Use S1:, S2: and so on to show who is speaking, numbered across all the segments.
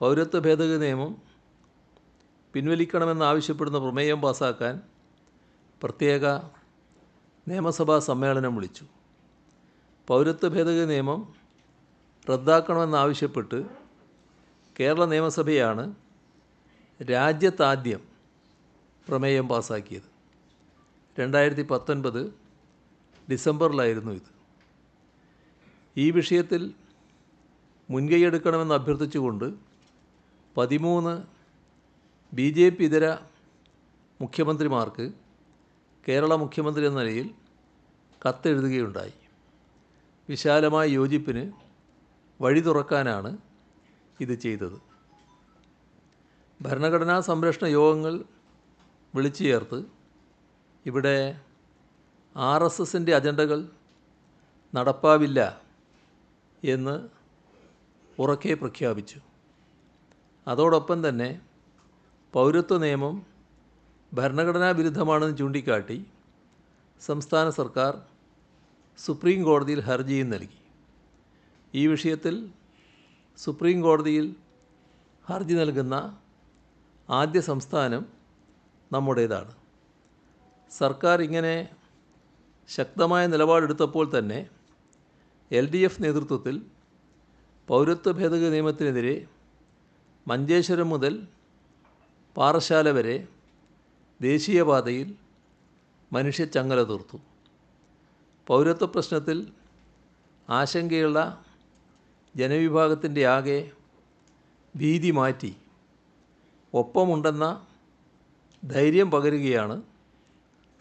S1: പൗരത്വ ഭേദഗതി നിയമം പിൻവലിക്കണമെന്നാവശ്യപ്പെടുന്ന പ്രമേയം പാസാക്കാൻ പ്രത്യേക നിയമസഭാ സമ്മേളനം വിളിച്ചു പൗരത്വ ഭേദഗതി നിയമം റദ്ദാക്കണമെന്നാവശ്യപ്പെട്ട് കേരള നിയമസഭയാണ് രാജ്യത്താദ്യം പ്രമേയം പാസാക്കിയത് രണ്ടായിരത്തി പത്തൊൻപത് ഡിസംബറിലായിരുന്നു ഇത് ഈ വിഷയത്തിൽ മുൻകൈയെടുക്കണമെന്ന് അഭ്യർത്ഥിച്ചുകൊണ്ട് പതിമൂന്ന് ബി ജെ പി ഇതര മുഖ്യമന്ത്രിമാർക്ക് കേരള മുഖ്യമന്ത്രി എന്ന നിലയിൽ കത്തെഴുതുകയുണ്ടായി വിശാലമായ യോജിപ്പിന് വഴി തുറക്കാനാണ് ഇത് ചെയ്തത് ഭരണഘടനാ സംരക്ഷണ യോഗങ്ങൾ വിളിച്ചു ചേർത്ത് ഇവിടെ ആർ എസ് എസിൻ്റെ അജണ്ടകൾ നടപ്പാവില്ല എന്ന് ഉറക്കെ പ്രഖ്യാപിച്ചു അതോടൊപ്പം തന്നെ പൗരത്വ നിയമം ഭരണഘടനാ വിരുദ്ധമാണെന്ന് ചൂണ്ടിക്കാട്ടി സംസ്ഥാന സർക്കാർ സുപ്രീം കോടതിയിൽ ഹർജിയും നൽകി ഈ വിഷയത്തിൽ സുപ്രീം കോടതിയിൽ ഹർജി നൽകുന്ന ആദ്യ സംസ്ഥാനം നമ്മുടേതാണ് സർക്കാർ ഇങ്ങനെ ശക്തമായ നിലപാടെടുത്തപ്പോൾ തന്നെ എൽ ഡി എഫ് നേതൃത്വത്തിൽ പൗരത്വ ഭേദഗതി നിയമത്തിനെതിരെ മഞ്ചേശ്വരം മുതൽ പാറശാല വരെ ദേശീയപാതയിൽ ചങ്ങല തീർത്തു പൗരത്വ പ്രശ്നത്തിൽ ആശങ്കയുള്ള ജനവിഭാഗത്തിൻ്റെ ആകെ ഭീതി മാറ്റി ഒപ്പമുണ്ടെന്ന ധൈര്യം പകരുകയാണ്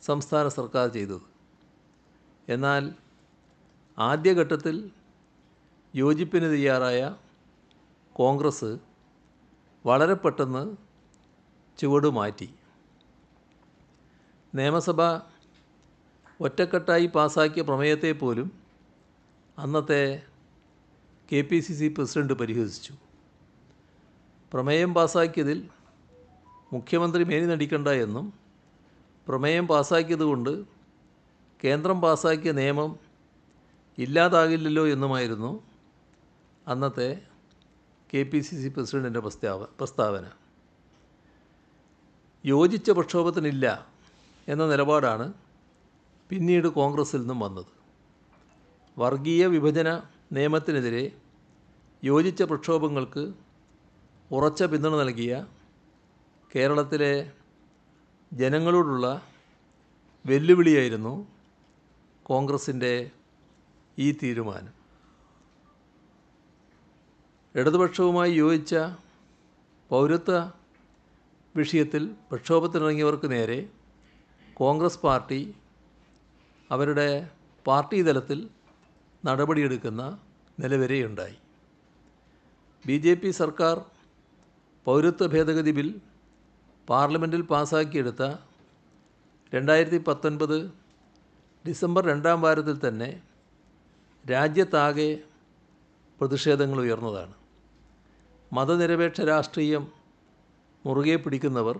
S1: സംസ്ഥാന സർക്കാർ ചെയ്തത് എന്നാൽ ആദ്യഘട്ടത്തിൽ യോജിപ്പിന് തയ്യാറായ കോൺഗ്രസ് വളരെ പെട്ടെന്ന് ചുവട് മാറ്റി നിയമസഭ ഒറ്റക്കെട്ടായി പാസാക്കിയ പ്രമേയത്തെ പോലും അന്നത്തെ K P C C president പരിഹസിച്ചു പ്രമേയം പാസാക്കിയതിൽ മുഖ്യമന്ത്രി മേനി നടിക്കണ്ട എന്നും പ്രമേയം പാസാക്കിയതുകൊണ്ട് കേന്ദ്രം പാസാക്കിയ നിയമം ഇല്ലാതാകില്ലല്ലോ എന്നുമായിരുന്നു അന്നത്തെ കെ പി സി സി പ്രസിഡൻറ്റിൻ്റെ പ്രസ്താവ പ്രസ്താവന യോജിച്ച പ്രക്ഷോഭത്തിനില്ല എന്ന നിലപാടാണ് പിന്നീട് കോൺഗ്രസ്സിൽ നിന്നും വന്നത് വർഗീയ വിഭജന നിയമത്തിനെതിരെ യോജിച്ച പ്രക്ഷോഭങ്ങൾക്ക് ഉറച്ച പിന്തുണ നൽകിയ കേരളത്തിലെ ജനങ്ങളോടുള്ള വെല്ലുവിളിയായിരുന്നു കോൺഗ്രസിൻ്റെ ഈ തീരുമാനം ഇടതുപക്ഷവുമായി യോജിച്ച പൗരത്വ വിഷയത്തിൽ പ്രക്ഷോഭത്തിനിറങ്ങിയവർക്ക് നേരെ കോൺഗ്രസ് പാർട്ടി അവരുടെ പാർട്ടി തലത്തിൽ നടപടിയെടുക്കുന്ന നിലവരെയുണ്ടായി ബി ജെ പി സർക്കാർ പൗരത്വ ഭേദഗതി ബിൽ പാർലമെൻറ്റിൽ പാസാക്കിയെടുത്ത രണ്ടായിരത്തി പത്തൊൻപത് ഡിസംബർ രണ്ടാം വാരത്തിൽ തന്നെ രാജ്യത്താകെ പ്രതിഷേധങ്ങൾ ഉയർന്നതാണ് മതനിരപേക്ഷ രാഷ്ട്രീയം മുറുകെ പിടിക്കുന്നവർ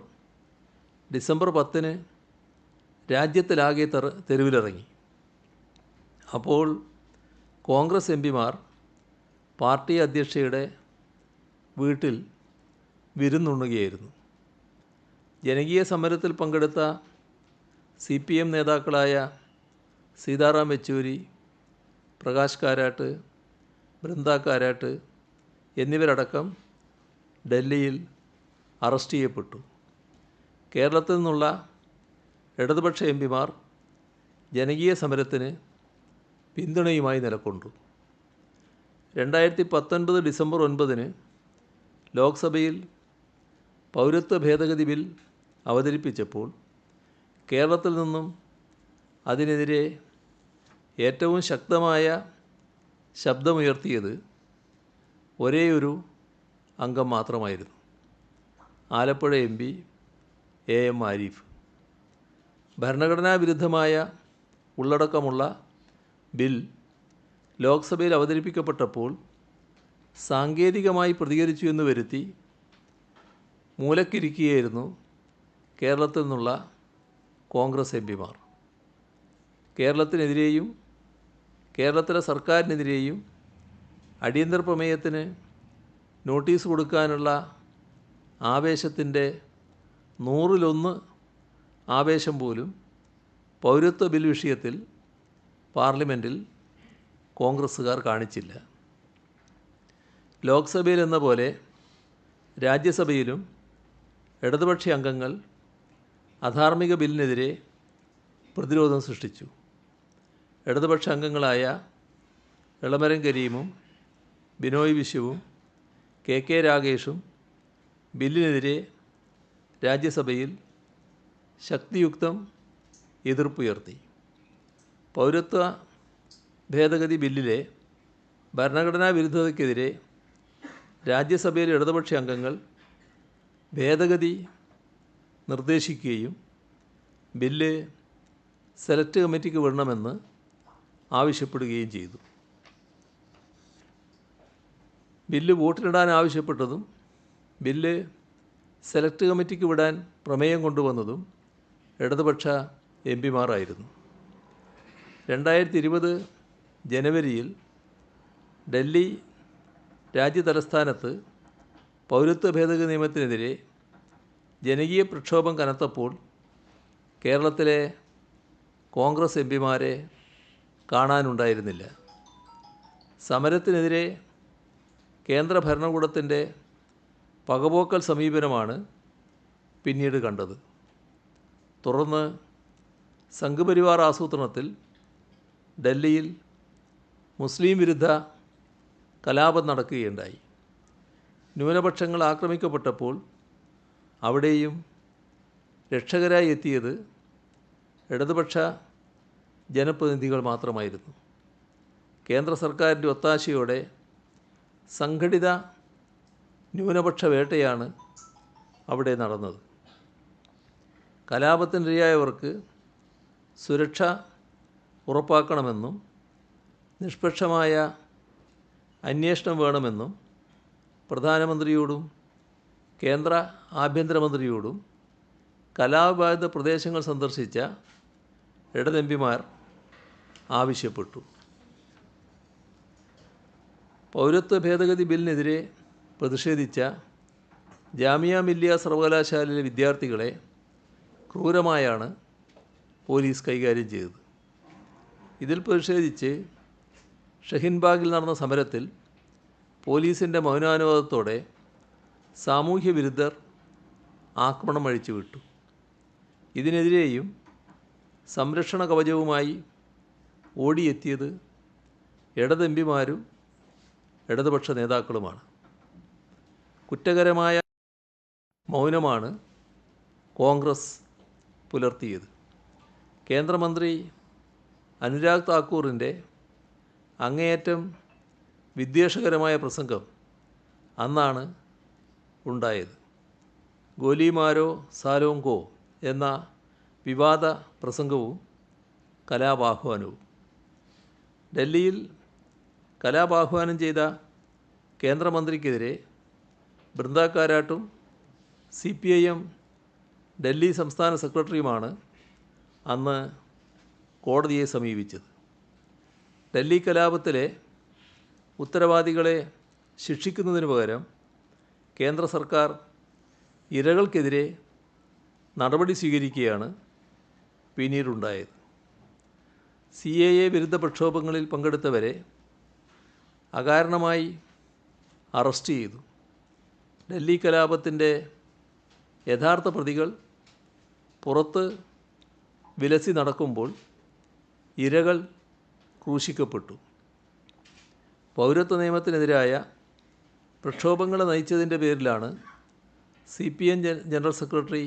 S1: ഡിസംബർ പത്തിന് രാജ്യത്തിലാകെ തെർ തെരുവിലിറങ്ങി അപ്പോൾ കോൺഗ്രസ് എം പിമാർ പാർട്ടി അധ്യക്ഷയുടെ വീട്ടിൽ വിരുന്നുണ്ണുകയായിരുന്നു ജനകീയ സമരത്തിൽ പങ്കെടുത്ത സി പി എം നേതാക്കളായ സീതാറാം യെച്ചൂരി പ്രകാശ് കാരാട്ട് ബൃന്ദ കാരാട്ട് എന്നിവരടക്കം ഡൽഹിയിൽ അറസ്റ്റ് ചെയ്യപ്പെട്ടു കേരളത്തിൽ നിന്നുള്ള ഇടതുപക്ഷ എം പിമാർ ജനകീയ സമരത്തിന് പിന്തുണയുമായി നിലകൊണ്ടു രണ്ടായിരത്തി പത്തൊൻപത് ഡിസംബർ ഒൻപതിന് ലോക്സഭയിൽ പൗരത്വ ഭേദഗതി ബിൽ അവതരിപ്പിച്ചപ്പോൾ കേരളത്തിൽ നിന്നും അതിനെതിരെ ഏറ്റവും ശക്തമായ ശബ്ദമുയർത്തിയത് ഒരേയൊരു അംഗം മാത്രമായിരുന്നു Alappuzha M P A M Arif ഭരണഘടനാ വിരുദ്ധമായ ഉള്ളടക്കമുള്ള ബിൽ ലോക്സഭയിൽ അവതരിപ്പിക്കപ്പെട്ടപ്പോൾ സാങ്കേതികമായി പ്രതികരിച്ചു എന്ന് വരുത്തി മൂലക്കിരിക്കുകയായിരുന്നു കേരളത്തിൽ നിന്നുള്ള കോൺഗ്രസ് എം പിമാർ കേരളത്തിനെതിരെയും കേരളത്തിലെ സർക്കാരിനെതിരെയും അടിയന്തര പ്രമേയത്തിന് നോട്ടീസ് കൊടുക്കാനുള്ള ആവേശത്തിൻ്റെ നൂറിലൊന്ന് ആവേശം പോലും പൗരത്വ ബിൽ വിഷയത്തിൽ പാർലമെൻറ്റിൽ കോൺഗ്രസ്സുകാർ കാണിച്ചില്ല ലോക്സഭയിൽ എന്ന പോലെ രാജ്യസഭയിലും ഇടതുപക്ഷ അംഗങ്ങൾ അധാർമിക ബില്ലിനെതിരെ പ്രതിരോധം സൃഷ്ടിച്ചു ഇടതുപക്ഷ അംഗങ്ങളായ ഇളമരം കരീമും ബിനോയ് വിശ്വവും കെ കെ രാഗേഷും ബില്ലിനെതിരെ രാജ്യസഭയിൽ ശക്തിയുക്തം എതിർപ്പുയർത്തി പൗരത്വ ഭേദഗതി ബില്ലിലെ ഭരണഘടനാ വിരുദ്ധതയ്ക്കെതിരെ രാജ്യസഭയിലെ ഇടതുപക്ഷ അംഗങ്ങൾ ഭേദഗതി നിർദ്ദേശിക്കുകയും ബില്ല് സെലക്ട് കമ്മിറ്റിക്ക് വിടണമെന്ന് ആവശ്യപ്പെടുകയും ചെയ്തു ബില്ല് വോട്ടിലിടാൻ ആവശ്യപ്പെട്ടതും ബില്ല് സെലക്ട് കമ്മിറ്റിക്ക് വിടാൻ പ്രമേയം കൊണ്ടുവന്നതും ഇടതുപക്ഷ എം പിമാരായിരുന്നു രണ്ടായിരത്തി ഇരുപത് ജനുവരിയിൽ ഡൽഹി രാജ്യ തലസ്ഥാനത്ത് പൗരത്വ ഭേദഗതി നിയമത്തിനെതിരെ ജനകീയ പ്രക്ഷോഭം കനത്തപ്പോൾ കേരളത്തിലെ കോൺഗ്രസ് എം പിമാരെ കാണാനുണ്ടായിരുന്നില്ല സമരത്തിനെതിരെ കേന്ദ്ര ഭരണകൂടത്തിൻ്റെ പകപോക്കൽ സമീപനമാണ് പിന്നീട് കണ്ടത് തുടർന്ന് സംഘപരിവാർ ആസൂത്രണത്തിൽ ഡൽഹിയിൽ മുസ്ലിം വിരുദ്ധ കലാപം നടക്കുകയുണ്ടായി ന്യൂനപക്ഷങ്ങൾ ആക്രമിക്കപ്പെട്ടപ്പോൾ അവിടെയും രക്ഷകരായി എത്തിയത് ഇടതുപക്ഷ ജനപ്രതിനിധികൾ മാത്രമായിരുന്നു കേന്ദ്ര സർക്കാരിൻ്റെ ഒത്താശയോടെ സംഘടിത ന്യൂനപക്ഷ വേട്ടയാണ് അവിടെ നടന്നത് കലാപത്തിനിരയായവർക്ക് സുരക്ഷ ഉറപ്പാക്കണമെന്നും നിഷ്പക്ഷമായ അന്വേഷണം വേണമെന്നും പ്രധാനമന്ത്രിയോടും കേന്ദ്ര ആഭ്യന്തരമന്ത്രിയോടും കലാബാധിത പ്രദേശങ്ങൾ സന്ദർശിച്ച ഇടതെമ്പിമാർ ആവശ്യപ്പെട്ടു പൗരത്വ ഭേദഗതി ബില്ലിനെതിരെ പ്രതിഷേധിച്ച ജാമിയ മില്ലിയ സർവകലാശാലയിലെ വിദ്യാർത്ഥികളെ ക്രൂരമായാണ് പോലീസ് കൈകാര്യം ചെയ്തത് ഇതിൽ പ്രതിഷേധിച്ച് ഷഹിൻബാഗിൽ നടന്ന സമരത്തിൽ പോലീസിൻ്റെ മൗനാനുവാദത്തോടെ സാമൂഹ്യ വിരുദ്ധർ ആക്രമണം അഴിച്ചു വിട്ടു ഇതിനെതിരെയും സംരക്ഷണ കവചവുമായി ഓടിയെത്തിയത് ഇടതെമ്പിമാരും ഇടതുപക്ഷ നേതാക്കളുമാണ് കുറ്റകരമായ മൗനമാണ് കോൺഗ്രസ് പുലർത്തിയത് കേന്ദ്രമന്ത്രി അനുരാഗ് താക്കൂറിൻ്റെ അങ്ങേയറ്റം വിദ്വേഷകരമായ പ്രസംഗം അന്നാണ് ഉണ്ടായത് ഗോലിമാരോ സാലോങ്കോ എന്ന വിവാദ പ്രസംഗവും കലാപാഹ്വാനവും ഡൽഹിയിൽ കലാപാഹ്വാനം ചെയ്ത കേന്ദ്രമന്ത്രിക്കെതിരെ ബൃന്ദാക്കാരാട്ടും C P I M Delhi സംസ്ഥാന സെക്രട്ടറിയുമാണ് അന്ന് കോടതിയെ സമീപിച്ചത് ഡൽഹി കലാപത്തിലെ ഉത്തരവാദികളെ ശിക്ഷിക്കുന്നതിന് പകരം കേന്ദ്ര സർക്കാർ ഇരകൾക്കെതിരെ നടപടി സ്വീകരിക്കുകയാണ് പിന്നീടുണ്ടായത് സി എ എ വിരുദ്ധ പ്രക്ഷോഭങ്ങളിൽ പങ്കെടുത്തവരെ അകാരണമായി അറസ്റ്റ് ചെയ്തു ഡൽഹി കലാപത്തിൻ്റെ യഥാർത്ഥ പ്രതികൾ പുറത്ത് വിലസി നടക്കുമ്പോൾ ഇരകൾ ക്രൂശിക്കപ്പെട്ടു പൗരത്വ നിയമത്തിനെതിരായ പ്രക്ഷോഭങ്ങളെ നയിച്ചതിൻ്റെ പേരിലാണ് C P M general secretary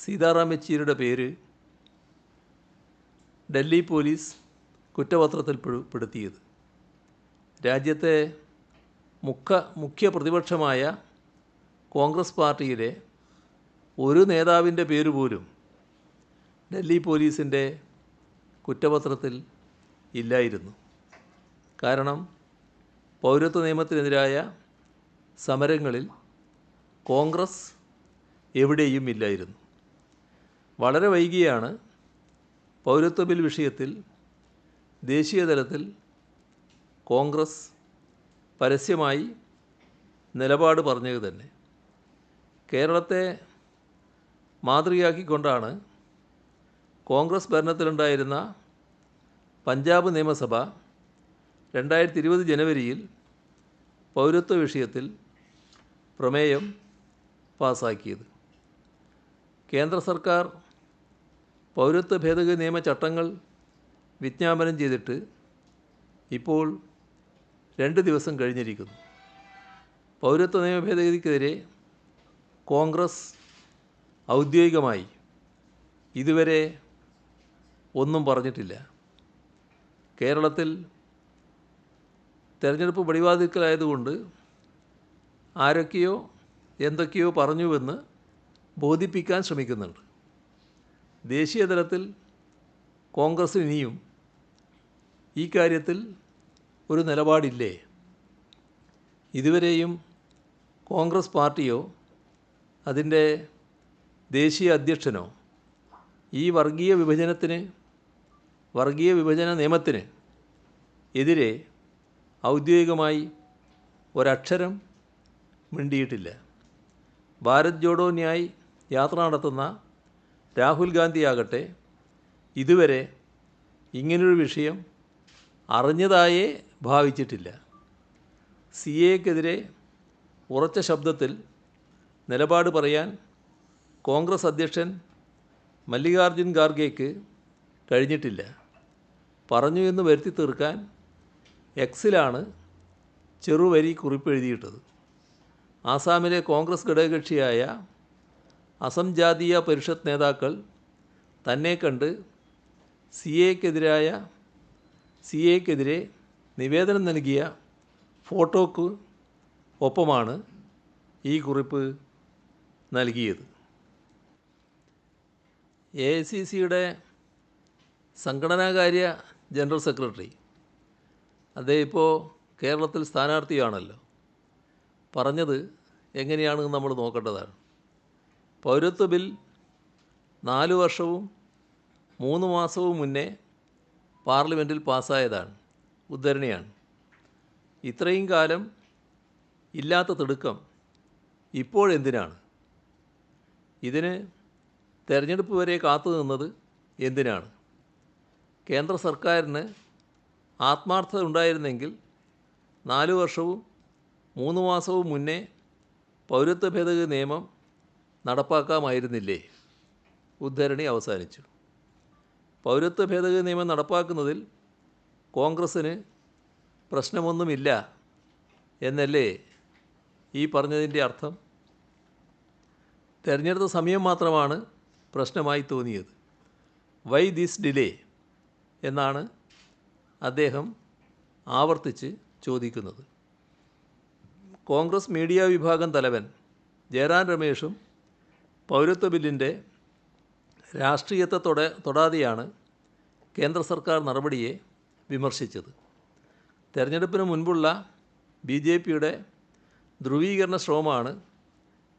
S1: Sitaram യെച്ചൂരിയുടെ പേര് ഡൽഹി പോലീസ് കുറ്റപത്രത്തിൽ പെടുത്തിയത് രാജ്യത്തെ മുഖ മുഖ്യ പ്രതിപക്ഷമായ കോൺഗ്രസ് പാർട്ടിയിലെ ഒരു നേതാവിൻ്റെ പേര് പോലും ഡൽഹി പോലീസിൻ്റെ കുറ്റപത്രത്തിൽ ഇല്ലായിരുന്നു കാരണം പൗരത്വ നിയമത്തിനെതിരായ സമരങ്ങളിൽ കോൺഗ്രസ് എവിടെയും ഇല്ലായിരുന്നു വളരെ വൈകിയാണ് പൗരത്വ ബിൽ വിഷയത്തിൽ ദേശീയതലത്തിൽ കോൺഗ്രസ് പരസ്യമായി നിലപാട് പറഞ്ഞത് തന്നെ കേരളത്തെ മാതൃകയാക്കിക്കൊണ്ടാണ് കോൺഗ്രസ് ഭരണത്തിലുണ്ടായിരുന്ന പഞ്ചാബ് നിയമസഭ രണ്ടായിരത്തി ഇരുപത് ജനുവരിയിൽ പൗരത്വ വിഷയത്തിൽ പ്രമേയം പാസാക്കിയത് കേന്ദ്ര സർക്കാർ പൗരത്വ ഭേദഗതി നിയമ ചട്ടങ്ങൾ വിജ്ഞാപനം ചെയ്തിട്ട് ഇപ്പോൾ രണ്ട് ദിവസം കഴിഞ്ഞിരിക്കുന്നു പൗരത്വ നിയമ ഭേദഗതിക്കെതിരെ കോൺഗ്രസ് ഔദ്യോഗികമായി ഇതുവരെ ഒന്നും പറഞ്ഞിട്ടില്ല കേരളത്തിൽ തെരഞ്ഞെടുപ്പ് വെടിവാതിക്കലായതുകൊണ്ട് ആരൊക്കെയോ എന്തൊക്കെയോ പറഞ്ഞുവെന്ന് ബോധിപ്പിക്കാൻ ശ്രമിക്കുന്നുണ്ട് ദേശീയ തലത്തിൽ കോൺഗ്രസ് ഇനിയും ഈ കാര്യത്തിൽ ഒരു നിലപാടില്ലേ ഇതുവരെയും കോൺഗ്രസ് പാർട്ടിയോ അതിൻ്റെ ദേശീയ അധ്യക്ഷനോ ഈ വർഗീയ വിഭജനത്തിന് വർഗീയ വിഭജന നിയമത്തിന് എതിരെ ഔദ്യോഗികമായി ഒരക്ഷരം മിണ്ടിയിട്ടില്ല ഭാരത് ന്യായ് യാത്ര നടത്തുന്ന രാഹുൽ ഗാന്ധിയാകട്ടെ ഇതുവരെ ഇങ്ങനൊരു വിഷയം അറിഞ്ഞതായേ ഭാവിച്ചിട്ടില്ല സി എക്കെതിരെ ഉറച്ച ശബ്ദത്തിൽ നിലപാട് പറയാൻ കോൺഗ്രസ് അധ്യക്ഷൻ മല്ലികാർജുൻ ഖാർഗെക്ക് കഴിഞ്ഞിട്ടില്ല പറഞ്ഞു എന്ന് വരുത്തി തീർക്കാൻ എക്സിലാണ് ചെറുവരി കുറിപ്പെഴുതിയിട്ടത് ആസാമിലെ കോൺഗ്രസ് ഘടകകക്ഷിയായ അസം ജാതീയ പരിഷത്ത് നേതാക്കൾ തന്നെ കണ്ട് സി എക്കെതിരായ സി എക്കെതിരെ നിവേദനം നൽകിയ ഫോട്ടോക്ക് ഒപ്പമാണ് ഈ കുറിപ്പ് നൽകിയത് എ സി സിയുടെ സംഘടനാകാര്യ ജനറൽ സെക്രട്ടറി അദ്ദേഹം ഇപ്പോൾ കേരളത്തിൽ സ്ഥാനാർത്ഥിയാണല്ലോ പറഞ്ഞത് എങ്ങനെയാണ് നമ്മൾ നോക്കേണ്ടതാണ് പൗരത്വ ബിൽ നാല് വർഷവും മൂന്ന് മാസവും മുന്നേ പാർലമെൻറ്റിൽ പാസ്സായതാണ് ഉദ്ധരണിയാണ് ഇത്രയും കാലം ഇല്ലാത്ത തിടുക്കം ഇപ്പോഴെന്തിനാണ് ഇതിന് തെരഞ്ഞെടുപ്പ് വരെ കാത്തു നിന്നത് എന്തിനാണ് കേന്ദ്ര സർക്കാരിന് ആത്മാർത്ഥത ഉണ്ടായിരുന്നെങ്കിൽ നാലു വർഷവും മൂന്ന് മാസവും മുന്നേ പൗരത്വ ഭേദഗതി നിയമം നടപ്പാക്കാമായിരുന്നില്ലേ ഉദ്ധരണി അവസാനിച്ചു പൗരത്വ ഭേദഗതി നിയമം നടപ്പാക്കുന്നതിൽ കോൺഗ്രസ്സിന് പ്രശ്നമൊന്നുമില്ല എന്നല്ലേ ഈ പറഞ്ഞതിൻ്റെ അർത്ഥം തിരഞ്ഞെടുത്ത സമയം മാത്രമാണ് പ്രശ്നമായി തോന്നിയത് വൈ ദിസ് ഡിലേ എന്നാണ് അദ്ദേഹം ആവർത്തിച്ച് ചോദിക്കുന്നത് കോൺഗ്രസ് മീഡിയ വിഭാഗം തലവൻ ജയറാം രമേഷും പൗരത്വ ബില്ലിൻ്റെ രാഷ്ട്രീയത്തെ തൊടാതെയാണ് കേന്ദ്ര സർക്കാർ നടപടിയെ വിമർശിച്ചത് തെരഞ്ഞെടുപ്പിന് മുൻപുള്ള ബി ജെ പിയുടെ ധ്രുവീകരണ ശ്രമമാണ്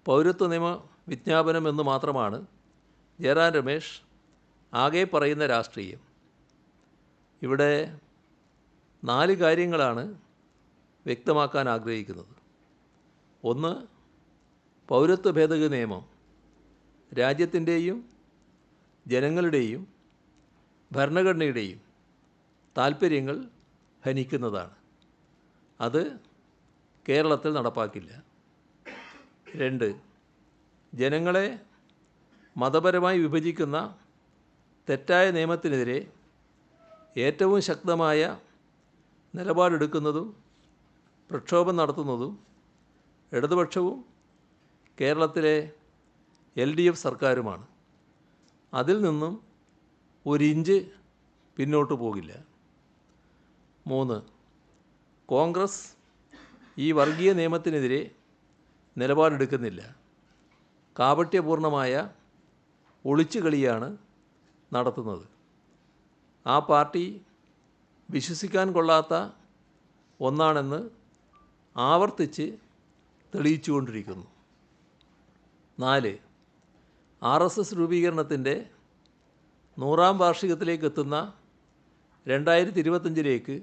S1: പൗരത്വ നിയമ വിജ്ഞാപനം എന്ന് മാത്രമാണ് ജയറാൻ രമേശ് ആകെ പറയുന്ന രാഷ്ട്രീയം ഇവിടെ നാല് കാര്യങ്ങളാണ് വ്യക്തമാക്കാൻ ആഗ്രഹിക്കുന്നത് ഒന്ന് പൗരത്വ ഭേദഗതി നിയമം രാജ്യത്തിൻ്റെയും ജനങ്ങളുടെയും ഭരണഘടനയുടെയും താല്പര്യങ്ങൾ ഹനിക്കുന്നതാണ് അത് കേരളത്തിൽ നടപ്പാക്കില്ല രണ്ട് ജനങ്ങളെ മതപരമായി വിഭജിക്കുന്ന തെറ്റായ നിയമത്തിനെതിരെ ഏറ്റവും ശക്തമായ നിലപാടെടുക്കുന്നതും പ്രക്ഷോഭം നടത്തുന്നതും ഇടതുപക്ഷവും കേരളത്തിലെ എൽ ഡി എഫ് സർക്കാരുമാണ് അതിൽ നിന്നും ഒരിഞ്ച് പിന്നോട്ട് പോകില്ല മൂന്ന് കോൺഗ്രസ് ഈ വർഗീയ നിയമത്തിനെതിരെ നിലപാടെടുക്കുന്നില്ല കാപട്യപൂർണ്ണമായ ഒളിച്ചുകളിയാണ് നടത്തുന്നത് ആ പാർട്ടി വിശ്വസിക്കാൻ കൊള്ളാത്ത ഒന്നാണെന്ന് ആവർത്തിച്ച് തെളിയിച്ചുകൊണ്ടിരിക്കുന്നു നാല് ആർ എസ് എസ് രൂപീകരണത്തിൻ്റെ നൂറാം വാർഷികത്തിലേക്കെത്തുന്ന രണ്ടായിരത്തി ഇരുപത്തഞ്ചിലേക്ക്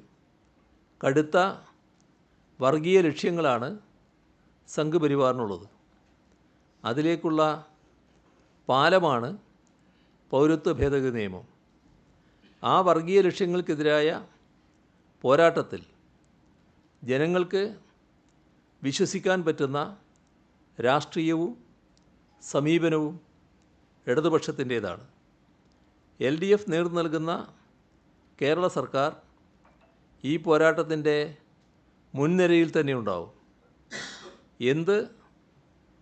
S1: കടുത്ത വർഗീയ ലക്ഷ്യങ്ങളാണ് സംഘപരിവാറിനുള്ളത് അതിലേക്കുള്ള പാലമാണ് പൗരത്വ ഭേദഗതി നിയമം ആ വർഗീയ ലക്ഷ്യങ്ങൾക്കെതിരായ പോരാട്ടത്തിൽ ജനങ്ങൾക്ക് വിശ്വസിക്കാൻ പറ്റുന്ന രാഷ്ട്രീയവും സമീപനവും ഇടതുപക്ഷത്തിൻ്റേതാണ് എൽ ഡി എഫ് നേർന്നു നൽകുന്ന കേരള സർക്കാർ ഈ പോരാട്ടത്തിൻ്റെ മുൻനിരയിൽ തന്നെ ഉണ്ടാവും എന്ത്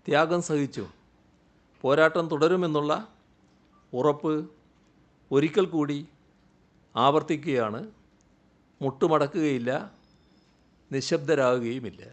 S1: ത്യാഗം സഹിച്ചു പോരാട്ടം തുടരുമെന്നുള്ള ഉറപ്പ് ഒരിക്കൽ കൂടി ആവർത്തിക്കുകയാണ് മുട്ടുമടക്കുകയില്ല നിശബ്ദരാകുകയുമില്ല